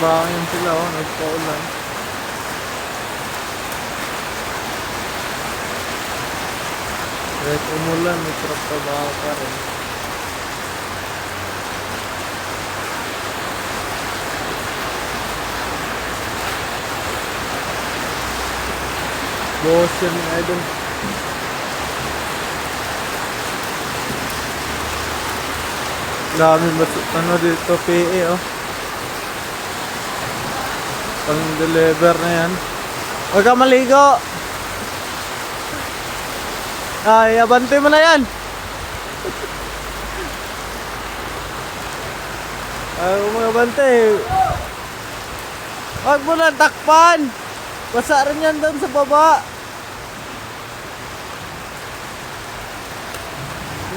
bangan sila oh, nagpaulan. Kahit umulan, may trabaho pa rin. Yan mga idol. Dami ba ano dito PE oh. Pang deliver na yan. Huwag ka maligo. Ay, abante mo na yan. Ay, mga bante. Huwag mo na takpan. Basa rin yan doon sa baba.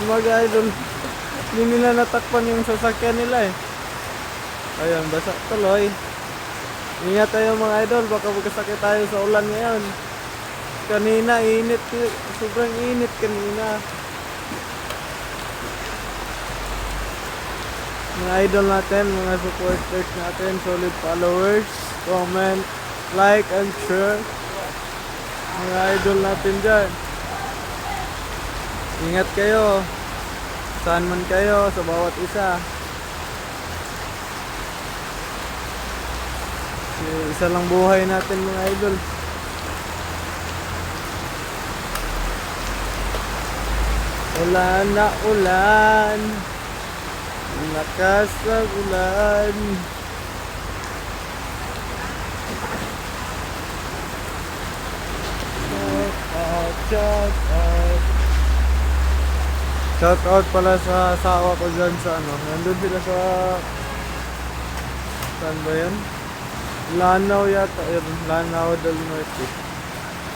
Mga idol, hindi nila natakpan yung sasakyan nila eh. Ayun, basa tuloy. Ingat tayo mga idol, baka magkasakit tayo sa ulan ngayon. Kanina, init. Sobrang init kanina. Mga idol natin, mga supporters natin, solid followers, comment, like, and share. Mga idol natin dyan. Ingat kayo. Saan man kayo, sa bawat isa. Kasi isa lang buhay natin mga idol. Ulan na ulan. Lakas ng ulan. Shout out, pala sa asawa ko dyan sa ano. Nandun sila sa... Saan ba yun? Lanao yata. Yun, Lanao del Norte.